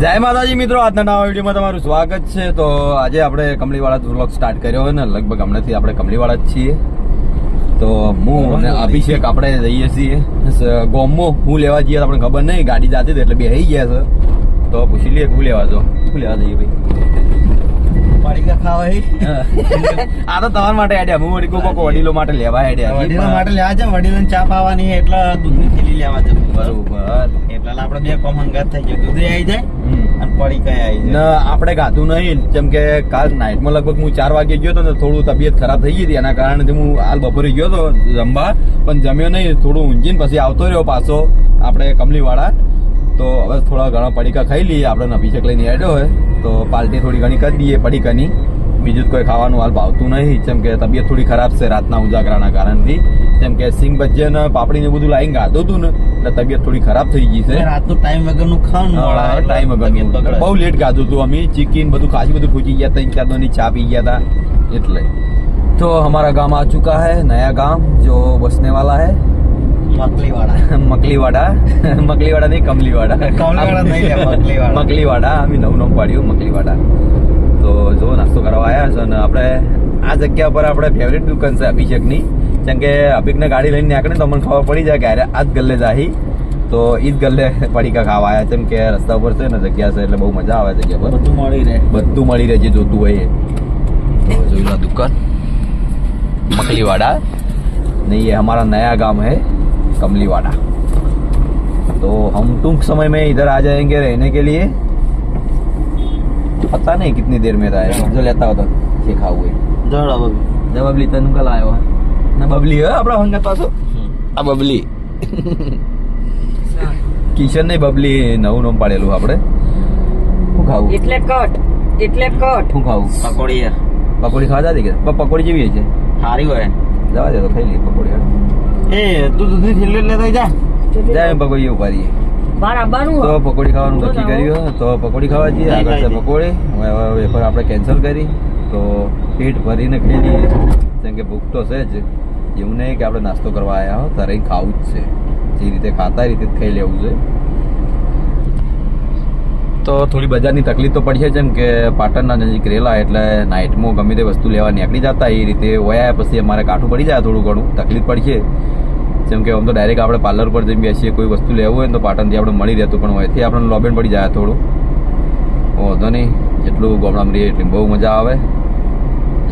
જય માતાજી મિત્રો આજના નવા વિડીયોમાં તમારું સ્વાગત છે. તો આજે આપણે કમળીવાળા વ્લોગ સ્ટાર્ટ કર્યો હોય ને લગભગ હમણાંથી આપણે કમળીવાળા જ છીએ. તો હું અને અભિષેક આપણે જઈએ છીએ. ગોમો હું લેવા જઈએ આપણે ખબર નહીં ગાડી જાતી હતી એટલે બે થઈ ગયા છે. તો પૂછી લઈએ હું લેવા જો શું લેવા જઈએ ભાઈ? આ તો તમારા માટે આઈડિયા હું કોકો વડીલો માટે લેવા વડીલો માટે લેવા છે વડીલોને ચા પાવાની એટલે દૂધની થેલી લેવા જવું. બરોબર. એટલે આપણે બે કોમન હંગાત થઈ ગયું. દૂધ આવી જાય આવી ને આપણે ગાતું નહીં. જેમ કે કાલ નાઇટમાં લગભગ હું ચાર વાગે ગયો હતો ને થોડું તબિયત ખરાબ થઈ ગઈ હતી. એના કારણે હું હાલ બપોરે ગયો હતો જમવા. પણ જમ્યો નહીં. થોડું ઊંઘીને પછી આવતો રહ્યો પાછો આપણે કમલીવાળા. તો હવે થોડા ઘણા પડીકા ખાઈ લઈએ. આપણે અભિષેક લઈને હેડ્યો હોય. તો પાર્ટી થોડી ઘણી કરી દઈએ પડીકાની. બીજું જ કોઈ ખાવાનું હાલ ભાવતું નહીં. જેમ કે તબિયત થોડી ખરાબ છે રાતના ઉજાગરાના કારણથી. જેમ કે સિંગ ભજીયા ને પાપડી ને બધું લાઈને ગાતું હતું ને એટલે તબિયત થોડી ખરાબ થઈ ગઈ છે રાતનું ટાઈમ વગરનું ખાવાનું મોડા એટલે ટાઈમ તબિયત બગડે. બહુ લેટ ગાધું હતું અમે ચિકન બધું ખાસી બધું ઠોકી ગયા હતા ચાર દોની ચા પી ગયા હતા એટલે તો હમારા ગામ આ ચુકા है नया गांव जो बसने वाला है મકલીવાળા મકલીવાડા મકલીવાડા નહીં કમલીવાડા કમલીવાડા નહીં લે, મકલીવાડા. મકલીવાડા અમે નવું નામ પાડ્યું મકલીવાડા તો જો નાસ્તો કરવા આવ્યા છે અને આપણે આ જગ્યા પર આપણે ફેવરેટ દુકાન છે અભિષેકની જેમ કે અભિકને ગાડી લઈને નીકળે ને તો મને ખબર પડી જાય કે અરે આ જ ગલ્લે જાહી તો ઈ જ ગલ્લે પડીકા ખાવા આવ્યા જેમ કે રસ્તા ઉપર છે ને જગ્યા છે એટલે બહુ મજા આવે જગ્યા પર બધું મળી રહે બધું મળી રહે જે જોતું હોય એ तो જોઈ લો દુકાન मकलीवाड़ा नहीं ये हमारा नया गांव है कमलीवाड़ा तो हम टूंक समय में इधर आ जाएंगे रहने के लिए पता नहीं कितनी देर में रहेगा जो लेता होता सीखा हुए જરા બાબુ जब बबली तन कल आयो है ને બબલી હે આપણા હંગત પાછો આ બબલી કિશન ને બબલી નવું નામ પાડેલું આપણે શું ખાવું એટલે કટ એટલે કટ શું ખાવું પકોડી યાર પકોડી ખાવા જાતી કે પકોડી જેવી છે સારી હોય જવા દે તો ખાઈ લઈએ પકોડી એ તું દૂધની થેલી લેતા જા જાય પકોડી ઉપાડીએ તો પકોડી ખાવાનું નક્કી કર્યું તો પકોડી ખાવા જઈએ આગળ પકોડી વેપાર આપણે કેન્સલ કરી તો પેટ ભરીને ખાઈ લઈએ જેમ કે ભૂખ તો છે જ. એવું નહીં કે આપણે નાસ્તો કરવા આવ્યા હો, તારે ખાવું જ છે. જે રીતે ખાતા રીતે જ ખાઈ લેવું છે તો થોડી બજારની તકલીફ તો પડશે જેમ કે પાટણના નજીક રેલા એટલે નાઇટમાં ગમે તે વસ્તુ લેવા નીકળી જતા એ રીતે વયા પછી અમારે કાઠું પડી જાય થોડું ઘણું. તકલીફ પડશે જેમ કે આમ તો ડાયરેક્ટ આપણે પાર્લર પર જઈને બેસીએ, કોઈ વસ્તુ લેવું હોય ને તો પાટણથી આપણે મળી રહેતું પણ હોયથી આપણને લોબેન પડી જાય થોડું. વાંધો નહીં. જેટલું ગામડામાં રહીએ એટલી બહુ મજા આવે.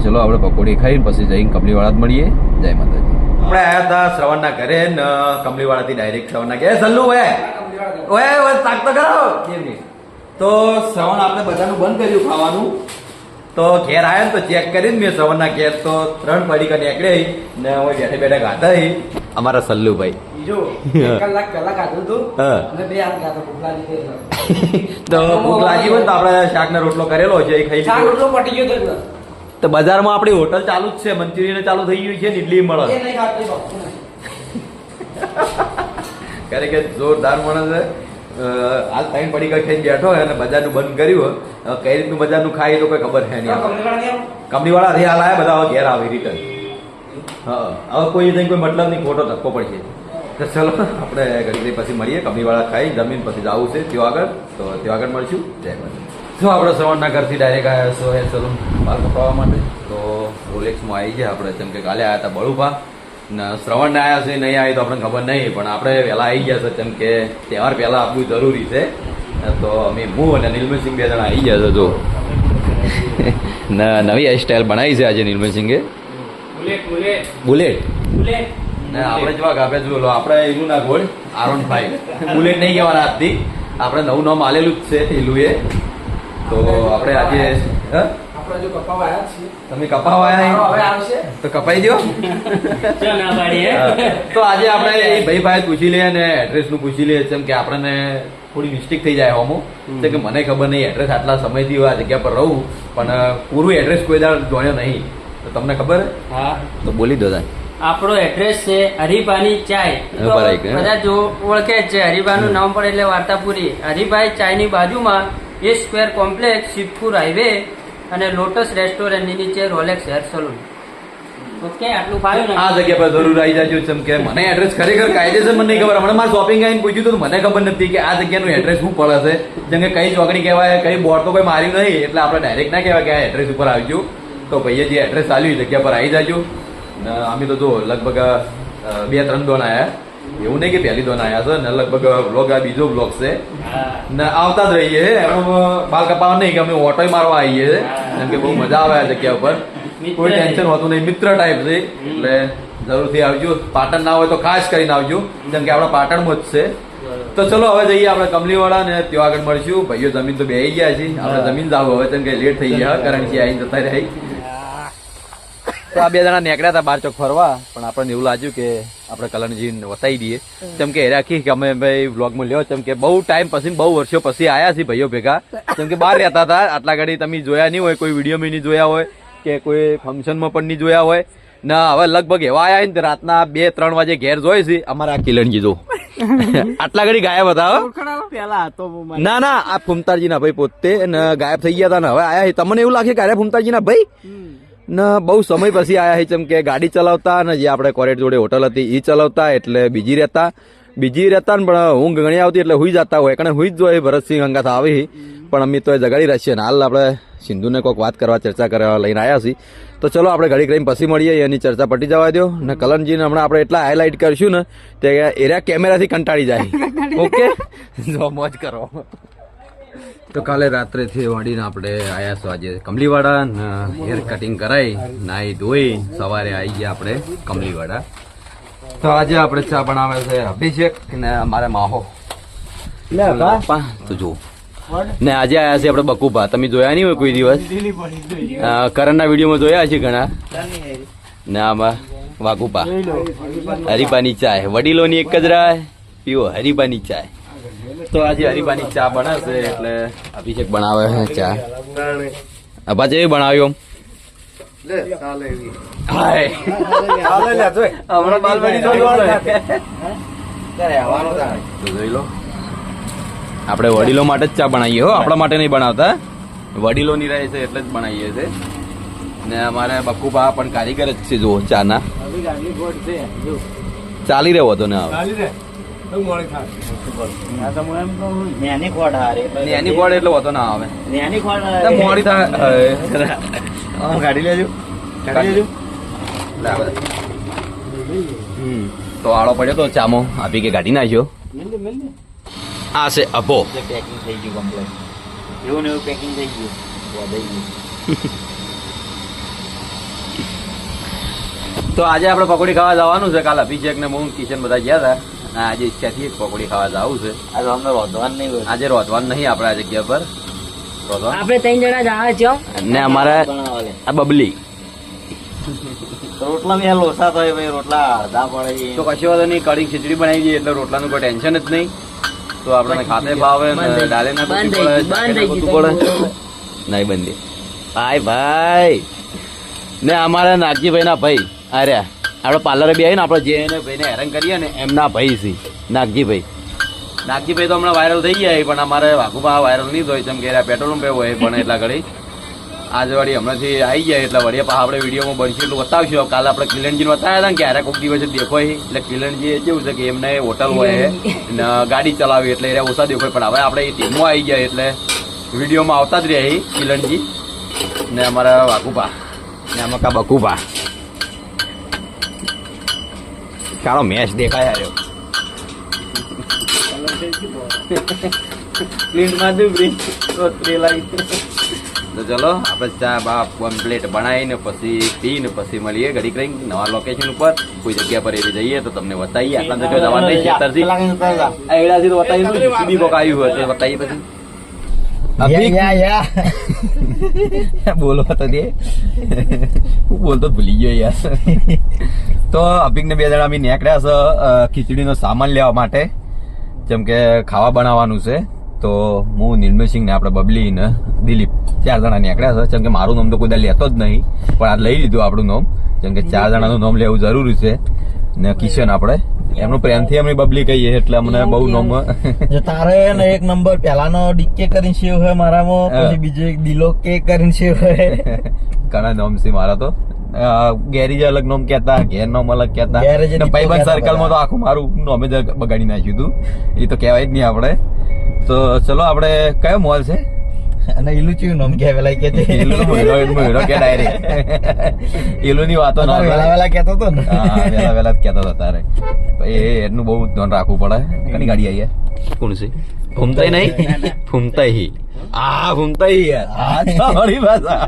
ચલો, આપણે પકોડી ખાઈને પછી જઈને કમલીવાળા જ મળીએ. જય માતાજી. આપણે આવ્યા હતા શ્રવણના ઘરે ને કમલીવાળાથી ડાયરેક્ટ શ્રવણના ઘરે. સલ્લુ ઓએ ઓએ ઓએ તાક તો કરાવો તો શ્રવણ આપણે બધાનું બંધ કર્યું ખાવાનું. તો ઘેર આવ્યા તો ચેક કરીને મેં શ્રવણના ઘેર તો ત્રણ પડીકા નીકળે ને હું બેઠે બેઠે ગાતા. અમારા સલ્લુભાઈ. એક કલાક પહેલા ખાધું હતું. અને બે હાથ ખાધો ભૂખ લાગી તો ભૂખ લાગી હોય તો આપણે શાકનો રોટલો કરેલો છે એ ખાઈ શાક રોટલો પટી ગયો તો તો બજારમાં આપણી હોટલ ચાલુ જ છે મંચુરિયન ચાલુ થઈ ગયું છે ને ઇડલી મળે. ખરેખર જોરદાર માણસ છે હાલ ત્રણ પડી ગઈ ખાઈ બેઠો હોય અને બજારનું બંધ કર્યું કઈ રીતનું બજારનું ખાય તો કોઈ ખબર છે નહીં કંપની વાળા? હાલ આવ્યા બધા ઘેર આવી રિટર્ન હા હવે કોઈ કોઈ મતલબ નહીં ખોટો ધક્કો પડશે. તો ચલો આપણે ઘડી પછી મળીએ કંપનીવાળા ખાઈ જમીન પછી જવું છે ત્યાં આગળ. તો ત્યાં આગળ મળશું. જય માતા શું આપણે સવારના ઘરથી ડાયરેક્ટ આવ્યા છો એ સલૂન બાલ કપાવવા માટે તો રોલેક્સમાં આવી ગયા આપણે. જેમ કે કાલે આવ્યા હતા બળુપા ને શ્રવણને આવ્યા છે નહીં આવી તો આપણને ખબર નહીં પણ આપણે વહેલા આવી ગયા છે જેમ કે તહેવાર પહેલાં આપવું જરૂરી છે. તો અમે હું અને નિર્મલસિંહ બે જણા આવી ગયા છે જો. નવી હેરસ્ટાઈલ બનાવી છે આજે નિર્મલસિંહે બુલેટ. ને આપણે જેવા ગાભે જ બોલો આપણે એનું ના ગોળ આરોન ફાઈવ બુલેટ નહીં કહેવાના આજથી. આપણે નવું નામ આલેલું જ છે એલું એ તો આપણે આજે હ? તમે કપાવા હવે તો કપાઈ દો તો આજે આપણે ભાઈ ભાઈ પૂછી લઈએ અને એડ્રેસનું પૂછી લઈએ જેમ કે આપણને થોડી મિસ્ટેક થઈ જાય હોમો. જેમ કે મને ખબર નહીં એડ્રેસ આટલા સમયથી આ જગ્યા પર રહું. પણ પૂરું એડ્રેસ કોઈ દાડ જોયો નહીં. તો તમને ખબર? હે? હા. તો બોલી દો તાન. આપણો એડ્રેસ છે હરિભાની ચાય. બધા જો ઓળખે જ છે હરિભાનું નામ પડે એટલે વાર્તા પૂરી હરિભાઈ ચાયની બાજુમાં A square complex Shivpur highway અને લોટસ રેસ્ટોરન્ટની નીચે રોલેક્સ હેર સલૂન ઓકે આટલું ફાવ્યું આ જગ્યા પર જરૂર આવી જાજો જેમ કે મને એડ્રેસ ખરેખર કાયદેસર મને નહીં ખબર. હમણાં મારે શોપિંગ આવીને પૂછ્યું તો મને ખબર નથી કે આ જગ્યાનું એડ્રેસ શું પડે છે. જેમ કે કઈ ચોકડી કહેવાય કઈ બોર્ડ તો કોઈ માર્યું નહીં એટલે આપણે ડાયરેક્ટ ના કહેવાય કે આ એડ્રેસ ઉપર આવજો તો ભાઈએ જે એડ્રેસ આલ્યું એ જગ્યા પર આવી જાજો. ને અમે તો જો લગભગ બે ત્રણ દોન આયા. એવું નહીં કે પહેલી દોન આયા છે ને લગભગ બ્લોગ આ બીજો બ્લોગ છે. ને આવતા જ રહીએ એમાં બાલ કપાવા નહીં કે અમે ઓટો મારવા આવીએ કેમ કે બહુ મજા આવે જગ્યા ઉપર. કોઈ ટેન્શન હોતું નહીં મિત્ર ટાઈપ છે. એટલે જરૂરથી આવજો. પાટણ ના હોય તો ખાસ કરીને આવજો. જેમ કે આપણા પાટણમાં જ છે. તો ચલો હવે જઈએ આપણે કમલીવાળા ને ત્યાં આગળ મળશું. ભાઈઓ જમીન તો બે ગયા છે. આપણે જમીન જાવ હવે તેમ કે લેટ થઈ ગયા કારણ કે આવીને જતા રહી. તો આ બે જણા નીકળ્યા હતા બાર ચોક ફરવા પણ આપણને એવું લાગ્યું કે આપણે કલણજીને વતાવી દઈએ. જેમ કે રાખી કે અમે ભાઈ વ્લોગમાં લ્યો જેમ કે બહુ ટાઈમ પછી બહુ વર્ષો પછી આયા છીએ ભાઈઓ ભેગા. જેમ કે બહાર રહેતા હતા આટલા ઘડી તમે જોયા નહીં હોય કોઈ વિડીયોમાં નહીં જોયા હોય કે કોઈ ફંક્શનમાં પણ નહીં જોયા હોય. ના હવે લગભગ એવા આયા ને રાતના બે ત્રણ વાગે ઘેર જોઈ છે અમારા કિલણજી જો. આટલા ઘડી ગાયબ હતા પેલા હતો ના ના આ ફુમતારજી ના ભાઈ પોતે ગાયબ થઈ ગયા હતા ને હવે આયા તમને એવું લાગે કે અરે ફુમતારજી ના ભાઈ ને બહુ સમય પછી આયા છે જેમ કે ગાડી ચલાવતા ને જે આપણે કોરેટ જોડે હોટલ હતી એ ચલાવતા એટલે બીજી રહેતા. બીજી રહેતા ને પણ ઊંઘ ઘણી આવતી એટલે હુઈ જતા હોય. કારણ હુઈ જ જોઈએ ભરતસિંહ અંગાથ આવી. પણ અમે તો એ જગાડી રહ્યા છીએ હાલ આપણે સિંધુને કોઈક વાત કરવા ચર્ચા કરવા લઈને આવ્યા છીએ. તો ચલો આપણે ઘડી કરીને પછી મળીએ એની ચર્ચા પટી જવા દો ને કલનજીને હમણાં આપણે એટલા હાઇલાઇટ કરશું ને તે એરિયા કેમેરાથી કંટાળી જાય. ઓકે જો મોજ કરો. તો કાલે રાત્રે થી વાડીને આપણે આયા છો આજે કમલીવાડા હેર કટિંગ કરાઈ નાઈ ધોઈ સવારે આવી ગયા આપણે કમલીવાડા. તો આજે આપણે ચા બનાવે છે અભિષેક ને અમારે માહો. તો જો ને આજે આયા છે આપણે બકુભા. તમે જોયા નહીં હોય કોઈ દિવસ. કરણના વિડીયોમાં જોયા છે ઘણા? ને આમાં લો. હરીબાની ચાય. વડીલોની એક જ રાય પીવો હરીબાની ચાય. તો આજે હરીબાની ચા બનાવશે એટલે અભિષેક બનાવે છે ચા. અભા જેવી બનાવ્યો? આપણે વડીલો માટે જ ચા બનાવીએ હો. આપણા માટે નહીં બનાવતા. વડીલો ની રહે છે એટલે જ બનાવીએ છે. ને અમારે બકુબા પણ કારીગર જ છે જુઓ ચાના. ચાલી રહ્યો હતો ને હવે. નેની ખોડ એટલે હોતો ના આવે. નેની ખોડ મોડી થાય કાઢી લેજો. કાઢી લેજો. તો આળો પડ્યો તો ચામો આપી કે કાઢી નાખ્યો. આ છે અપો પેકિંગ થઈ ગયું કમ્પ્લેટ એવું ને એવું પેકિંગ થઈ ગયું. તો આજે આપણે પકોડી ખાવા જવાનું છે. કાલ અભિષેક ને હું કિશન બધા ગયા હતા. આજે ઈચ્છાથી એક પકોડી ખાવા જવું છે. આજે અમને રોધવાનું નહીં આજે રોધવાનું નહીં આપણે આ જગ્યા પર. આપણે ત્રણ જણા જ આવે છે ને અમારે આ બબલી. રોટલા બી લોસા થાય ભાઈ રોટલા અડધા પડે તો કશી વાત નહીં કડી ખીચડી બનાવી દઈએ એટલે રોટલાનું કોઈ ટેન્શન જ નહીં. તો આપણને ખાતે ભાવે ડાલે ના પડે. નહીં બંધી. ભાઈ ભાઈ. ને અમારા નાગજીભાઈ ના ભાઈ આર્યા આપણે પાર્લરે બી આવીને આપણે જે એને ભાઈને હેરાન કરીએ ને એમના ભાઈ છે નાગજીભાઈ. નાગજીભાઈ તો હમણાં વાયરલ થઈ ગયા પણ અમારે વાઘુભા વાયરલ નહીં થયો જેમ કે પેટ્રોલ પે હોય પણ એટલા ઘડી. આજે વળી હમણાંથી આવી જાય એટલે વળી પા આપણે વિડીયોમાં બનશે એટલું બતાવશું. કાલે આપણે કિલનજીને બતાવ્યા હતા ને કે અરે કોઈક દિવસે દેખોય એટલે કિલણજી કેવું છે કે એમને હોટલ હોય ને ગાડી ચલાવી એટલે એ ઓછા દેખાય પણ હવે આપણે એ ટીમમાં આવી ગયા એટલે વિડીયોમાં આવતા જ રહ્યા એ કિલણજી ને અમારા વાઘુભા ને અમારા કા બકુભા. કાળો મેચ દેખાય પ્રિન્ટ. તો ચલો આપણે ચા બા કમ્પ્લીટ બનાવીને પછી પીને પછી મળીએ ઘડીક રહી નવા લોકેશન ઉપર. કોઈ જગ્યા પર એવી જઈએ તો તમને બતાવીએ. આટલા તો જવા જવાનું નહીં ખેતરથી એડાથી તો બતાવી જીસીબી કોક આવ્યું હોય તો બતાવીએ પછી. બોલો તો દે. હું બોલતો ભૂલી ગયો યાર. તો અભિગને બે જણા અમે નીકળ્યા છે ખીચડીનો સામાન લેવા માટે. જેમ કે ખાવા બનાવવાનું છે. તો હું નિર્મલસિંહ ને આપણે બબલી ને દિલીપ ચાર જણા નીકળ્યા છે. જેમ કે મારું નામ તો કોઈ લેતો જ નહીં પણ આ લઈ લીધું આપણું નામ. જેમ કે ચાર જણાનું નામ લેવું જરૂરી છે. ને કિશન આપણે એમનું પ્રેમથી એમની બબલી કહીએ એટલે અમને બહુ નામ તારે ને એક નંબર પેલાનો ડીકે કરીને સેવ હોય મારામાં પછી બીજો એક દિલો કે કરીને સેવ હોય ઘણા નામ છે મારા તો. ગેરેજ અલગ નોમ કેતા ઘેર નોમ અલગ કેતા ભાઈબંધ સર્કલમાં તો આખું મારું નોમે જ બગાડી નાખ્યું હતું. એ તો કહેવાય જ નહીં આપણે. તો ચલો આપણે કયો મોલ છે? અને ચિયું નામ કે કે મોયરો કે વાતો ના વેલા વેલા કહેતો તો ને. હા વેલા વેલા જ કહેતો તારે. એ એનું બહુ ધ્યાન રાખવું પડે. કની ગાડી આવી યાર કોણ છે? ફૂમતાઈ નહીં? ફૂમતાઈ આ ફૂમતાઈ યાર. આ છોડી ભાષા.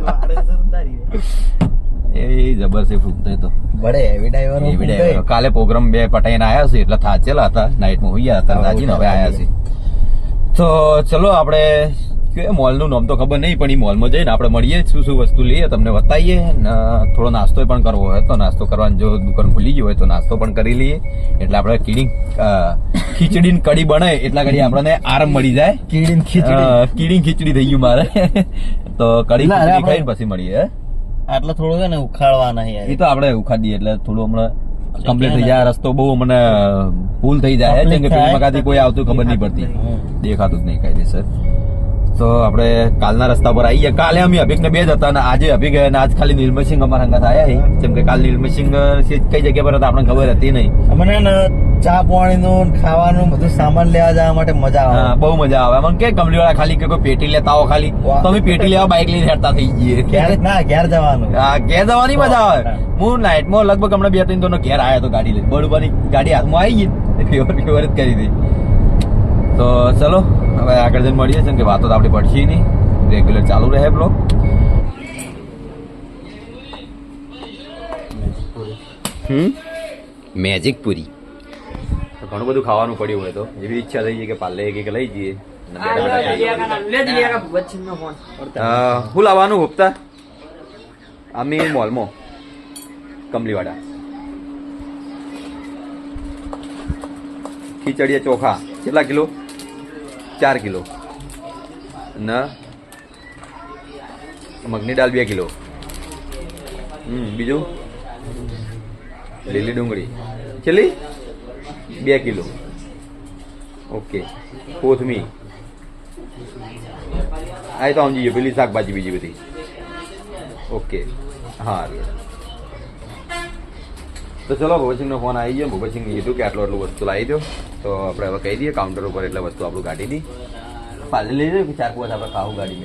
તો બડે હેવી ડ્રાઈવર કાલે પ્રોગ્રામ બે પટાઈને આયા છે એટલે થાચેલા હતા નાઈટમાં હોઈયા હતા રાજીને હવે આવ્યા છે તો ચલો આપણે કે મોલનું નામ તો ખબર નહીં પણ એ મોલમાં જઈને આપણે મળીએ શું શું વસ્તુ લઈએ તમને બતાવીએ. ને થોડો નાસ્તો પણ કરવો હોય તો નાસ્તો કરવાની જો દુકાન ખુલી ગઈ હોય તો નાસ્તો પણ કરી લઈએ. એટલે આપણે કીડી ખીચડી ને કઢી બને એટલા ઘડી આપણને આરામ મળી જાય. કીડી ખીચડી. કીડી ખીચડી થઈ ગયું મારે. તો કડી ખીચડી ખાઈને પછી મળીએ હે? આટલો થોડો છે ને ઉખાડવાના યાર. એ તો આપણે ઉખાડીએ એટલે થોડું હમણાં કમ્પ્લીટ થઈ જાય. રસ્તો બહુ મને ભૂલ થઈ જાય કે. કોઈ આવતું ખબર નહીં પડતી. દેખાતું જ નહીં કાયદેસર તો આપણે કાલના રસ્તા પર આવી ગયા. કાલે અમે અભિક ને બે જ હતા અને આજે અભિક અને આજ ખાલી નિર્મસિંહ અમારા સંગત આવ્યા જેમ કે કાલ નિર્મસિંહ કઈ જગ્યા પર હતા આપણને ખબર હતી નહીં. અમને ચા પાણીનું ખાવાનું બધું સામાન લેવા જવા માટે મજા આવે. બહુ મજા આવે. મને કે કમલી વાળા ખાલી કે કોઈ પેટી લેતા આવો ખાલી? તો અમે પેટી લેવા બાઇક લઈને હેરતા થઈ જઈએ. ઘેર ના ઘેર જવાનું. હા, ઘેર જવાની મજા આવે. હા. નાઇટમાં લગભગ હમણાં બે ત્રણ તો ઘેર આવ્યો તો ગાડી લઈને. બળવાની ગાડી હાથમાં આવી ગઈ ફેવર ફેવર જ કરી હતી. તો ચલો હવે આગળ જઈને મળીએ છે કે વાતો તો આપણી પડશે નહીં. રેગ્યુલર ચાલુ રહે બ્લોગ હમ? મેજિક પૂરી. ઘણું બધું ખાવાનું પડ્યું હોય તો. એવી ઈચ્છા થઈ છે કે પાલે એક એક લઈ જઈએ. શું લાવવાનું હોપતા? અમે મોલમાં. કમલીવાડા. ખીચડીયા ચોખા. કેટલા કિલો? ચાર કિલો. ના. મગની દાળ બે કિલો. બીજું? લીલી ડુંગળી. છેલ્લી? બે કિલો. ઓકે. કોથમી આ તો સમજી ગયો પેલી શાકભાજી બીજી બધી. ઓકે. હા. તો ચલો ભગતસિંહનો ફોન આવી ગયો ભગતસિંહ કીધું કે આટલું આટલું વસ્તુ લાવી દો. તો આપણે હવે કહી દઈએ કાઉન્ટર ઉપર એટલે વસ્તુ આપણું કાઢી દી પાલે લઈ જાય ચાર પાંચ આપણે ખાવું ગાડી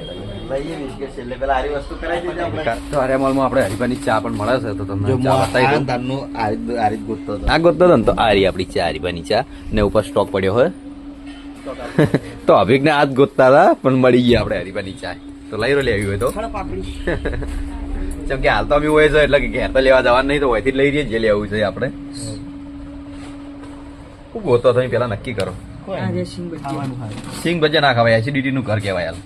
તો આર્યા મોલમાં આપણે હરિભાની ચા પણ મળે છે તો તમને આ આરી ગોતતો આ ગોતતો હતો ને તો આ રહી આપણી ચા હરિભાની ચા. ને ઉપર સ્ટોક પડ્યો હોય. તો અભિક ને આ જ ગોતતા હતા પણ મળી ગયા આપણે હરિભાની ચા. તો લઈ રહ્યો લેવી હોય તો. જેમ કે હાલ તો અમે હોય છે એટલે કે ઘેર તો લેવા જવાનું નહીં તો હોયથી જ લઈ રહીએ જે લેવું છે આપણે. ખૂબ ગોતો તમે પેલા નક્કી કરો. સિંગ ભજીયા ના ખાવાય એસિડિટી નું ઘર કહેવાય હાલ.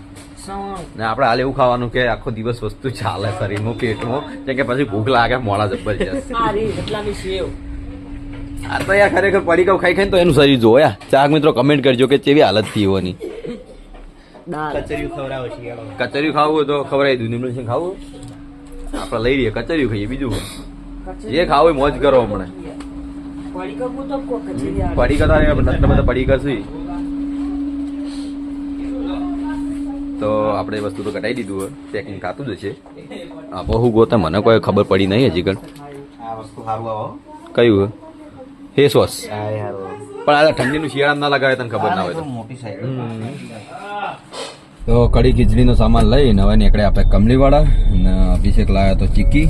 ને આપણે હાલ એવું ખાવાનું કે આખો દિવસ વસ્તુ ચાલે શરીરમાં પેટમાં જેમ કે પછી ભૂખ લાગે મોડા જબરજસ્ત. આ તો યાર ખરેખર પડી ખાઈ ખાઈને તો એનું શરીર જોયા ચાક મિત્રો કમેન્ટ કરજો કે કેવી હાલત થઈ હોવાની. કચરિયું ખાવું હોય તો ખવડાવી દઉં નિમલ સિંહ ખાવું આપણે લઈ રહીએ કચરિયું ખાઈએ બીજું જે ખાવું હોય મોજ કરો હમણાં. પડી કરતા તમે બધા પડી કરશું તો આપણે વસ્તુ તો કટાઈ દીધું હોય. પેકિંગ ખાતું જ છે આ બહુ ગોતા મને કોઈ ખબર પડી નહીં હજી કણ. આ વસ્તુ સારું આવો. કયું હે? સોસ. પણ આ ઠંડીનું શિયાળા ના લગાવે તને ખબર ના હોય તો. મોટી સાઈઝ તો કઢી ખીચડીનો સામાન લઈને હવે નીકળે આપણે કમલીવાળા અને અભિષેક લાવ્યા તો ચીકી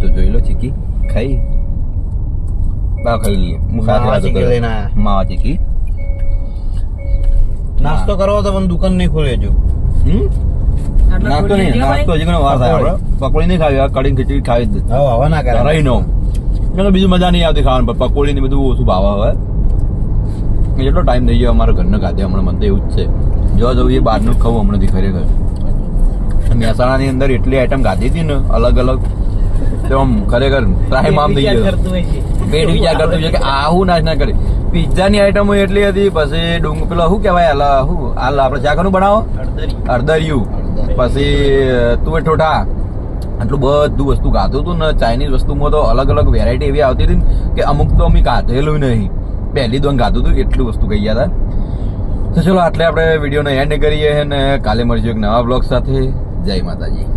તો જોઈ લો ચીકી ખાઈ. બા ખાઈ લઈએ સાથે માવા ચીકી નાસ્તો કરવો તો પણ દુકાન નહીં ખોલે જો નાસ્તો નહીં નાસ્તો હજી ઘણો વાર થાય આપણે પકોડી નહીં ખાવી કઢી ખીચડી ખાવી જ હવે હવે ના કરે રહી નો એટલે બીજું મજા નહીં આવતી ખાવાનું પણ પકોડી ને બધું ઓછું ભાવ આવે એટલો ટાઈમ થઈ ગયો અમારા ઘરને ખાતે હમણાં મને તો એવું જ છે જો જવું એ બહારનું ખાવું હમણાંથી ખરેખર મહેસાણાની અંદર એટલી આઈટમ ખાધી હતી ને અલગ અલગ તો આમ ખરેખર ટ્રાય આમ થઈ ગયો. પેટ વિચાર કરતું છે કે આવું નાશ ના કરે. પિઝાની આઈટમો એટલી હતી પછી ડુંગ પેલો શું કહેવાય હાલ શું? હાલ આપણે ચાકનું બનાવો? અડદરિયું પછી તુવેર ઠોઠા. આટલું બધું વસ્તુ ખાતું હતું ને ચાઇનીઝ વસ્તુમાં તો અલગ અલગ વેરાયટી એવી આવતી હતી કે અમુક તો અમે ખાધેલું નહીં. પહેલી દોન ખાધું હતું એટલું વસ્તુ કહી ગયા હતા તો ચલો આટલે આપણે વિડીયોને એન્ડ કરીએ અને કાલે મળીશું એક નવા બ્લોગ સાથે. જય માતાજી.